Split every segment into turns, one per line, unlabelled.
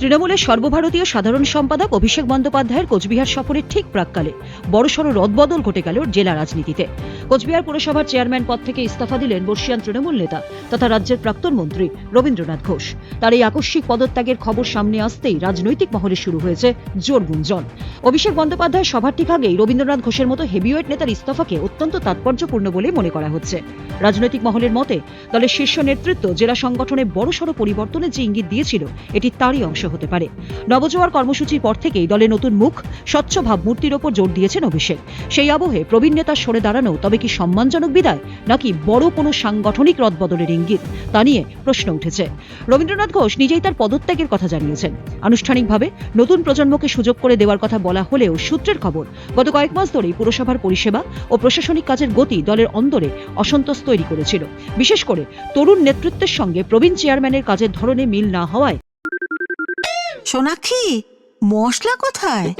তৃণমূলের সর্বভারতীয় সাধারণ সম্পাদক অভিষেক বন্দ্যোপাধ্যায়ের কোচবিহার সফরের ঠিক প্রাককালে বড়সড় রদবদল ঘটে গেল জেলা রাজনীতিতে। কোচবিহার পুরসভার চেয়ারম্যান পদ থেকে ইস্তফা দিলেন বর্ষিয়ান তৃণমূল নেতা তথা রাজ্যের প্রাক্তন মন্ত্রী রবীন্দ্রনাথ ঘোষ। তার এই আকস্মিক পদত্যাগের খবর সামনে আসতেই রাজনৈতিক মহলে শুরু হয়েছে জোর গুঞ্জন। অভিষেক বন্দ্যোপাধ্যায় সভার ঠিক আগেই রবীন্দ্রনাথ ঘোষের মতো হেভিওয়েট নেতার ইস্তফাকে অত্যন্ত তাৎপর্যপূর্ণ বলে মনে করা হচ্ছে। রাজনৈতিক মহলের মতে, দলের শীর্ষ নেতৃত্ব জেলা সংগঠনে বড়সড় পরিবর্তনের যে ইঙ্গিত দিয়েছিল, এটি তারই অংশ হতে পারে। নবজোয়ার কর্মসূচির পর থেকেই দলের নতুন মুখ স্বচ্ছ ভাবমূর্তির ওপর জোর দিয়েছেন অভিষেক। সেই আবহে প্রবীণ নেতার সরে দাঁড়ানো তবে কি সম্মানজনক বিদায়, নাকি বড় কোনো সাংগঠনিক রদবদলের ইঙ্গিত, তা নিয়ে প্রশ্ন উঠেছে। রবীন্দ্রনাথ ঘোষ নিজেই তার পদত্যাগের কথা জানিয়েছেন। আনুষ্ঠানিকভাবে নতুন প্রজন্মকে সুযোগ করে দেওয়ার কথা বলা হলেও সূত্রের খবর, গত কয়েক মাস ধরেই পুরসভার পরিষেবা ও প্রশাসনিক কাজের গতি দলের অন্দরে অসন্তোষ তৈরি করেছিল। বিশেষ করে তরুণ নেতৃত্বের সঙ্গে প্রবীণ চেয়ারম্যানের কাজের ধরনে মিল না হওয়ায়
সোনাক্ষী মশলা কোথায়?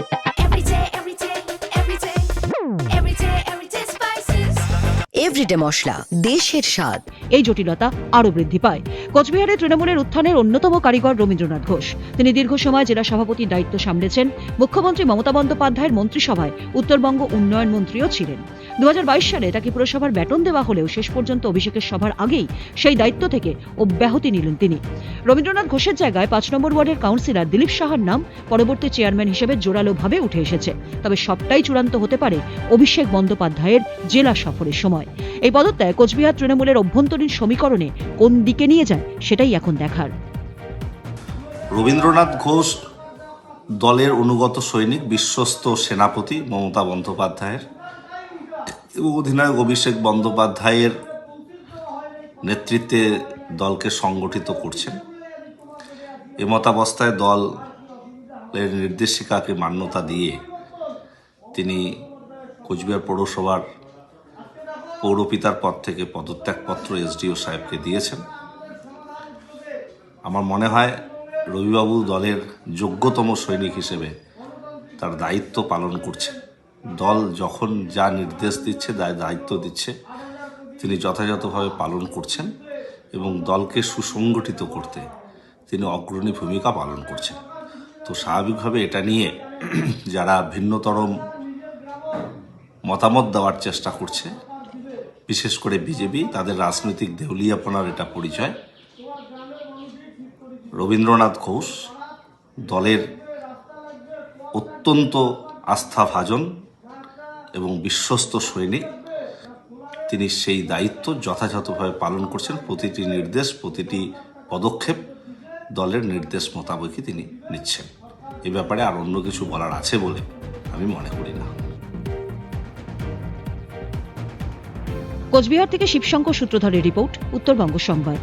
এভরিডে মশলা, দেশের স্বাদ।
এই জটিলতা আরও বৃদ্ধি পায়। কোচবিহারে তৃণমূলের উত্থানের অন্যতম কারিগর রবীন্দ্রনাথ ঘোষ। তিনি দীর্ঘ সময় জেলা সভাপতির দায়িত্ব সামলেছেন। মুখ্যমন্ত্রী মমতা বন্দ্যোপাধ্যায়ের মন্ত্রিসভায় উত্তরবঙ্গ উন্নয়ন মন্ত্রীও ছিলেন। দু সালে তাকে পুরসভার ব্যাটন দেওয়া হলেও শেষ পর্যন্ত অভিষেকের সভার আগেই সেই দায়িত্ব থেকে অব্যাহতি নিলেন তিনি। রবীন্দ্রনাথ ঘোষের জায়গায় পাঁচ নম্বর ওয়ার্ডের কাউন্সিলর দিলীপ সাহার নাম পরবর্তী চেয়ারম্যান হিসেবে জোরালোভাবে উঠে এসেছে। তবে সবটাই চূড়ান্ত হতে পারে অভিষেক বন্দ্যোপাধ্যায়ের জেলা সফরের সময়। এই পদত্যাগ কোচবিহার তৃণমূলের অভ্যন্তরীণ সমীকরণে কোন দিকে নিয়ে যায় সেটাই এখন দেখার।
রবীন্দ্রনাথ ঘোষ দলের অনুগত সৈনিক, বিশ্বস্ত সেনাপতি মমতা বন্দ্যোপাধ্যায়ের এবং অধিনায়ক অভিষেক বন্দ্যোপাধ্যায়ের নেতৃত্বে দলকে সংগঠিত করছেন। এমতাবস্থায় দলের নির্দেশিকাকে মান্যতা দিয়ে তিনি কোচবিহার পৌরসভার পৌরপিতার পদ থেকে পদত্যাগপত্র এসডিও সাহেবকে দিয়েছেন। আমার মনে হয় রবিবাবু দলের যোগ্যতম সৈনিক হিসেবে তার দায়িত্ব পালন করছে। দল যখন যা নির্দেশ দিচ্ছে দায়িত্ব দিচ্ছে, তিনি যথাযথভাবে পালন করছেন এবং দলকে সুসংগঠিত করতে তিনি অগ্রণী ভূমিকা পালন করছেন। তো স্বাভাবিকভাবে এটা নিয়ে যারা ভিন্নতরম মতামত দেওয়ার চেষ্টা করছে বিশেষ করে বিজেপি, তাদের রাজনৈতিক দেউলিয়াপনার এটা পরিচয়। রবীন্দ্রনাথ ঘোষ দলের অত্যন্ত আস্থাভাজন এবং বিশ্বস্ত সৈনিক। তিনি সেই দায়িত্ব যথাযথভাবে পালন করছেন। প্রতিটি নির্দেশ, প্রতিটি পদক্ষেপ দলের নির্দেশ মোতাবেকই তিনি নিচ্ছেন। এ ব্যাপারে আর অন্য কিছু বলার আছে বলে আমি মনে করি না।
কোচবিহার থেকে শিবশঙ্কর সূত্রধরের রিপোর্ট উত্তরবঙ্গ সংবাদ।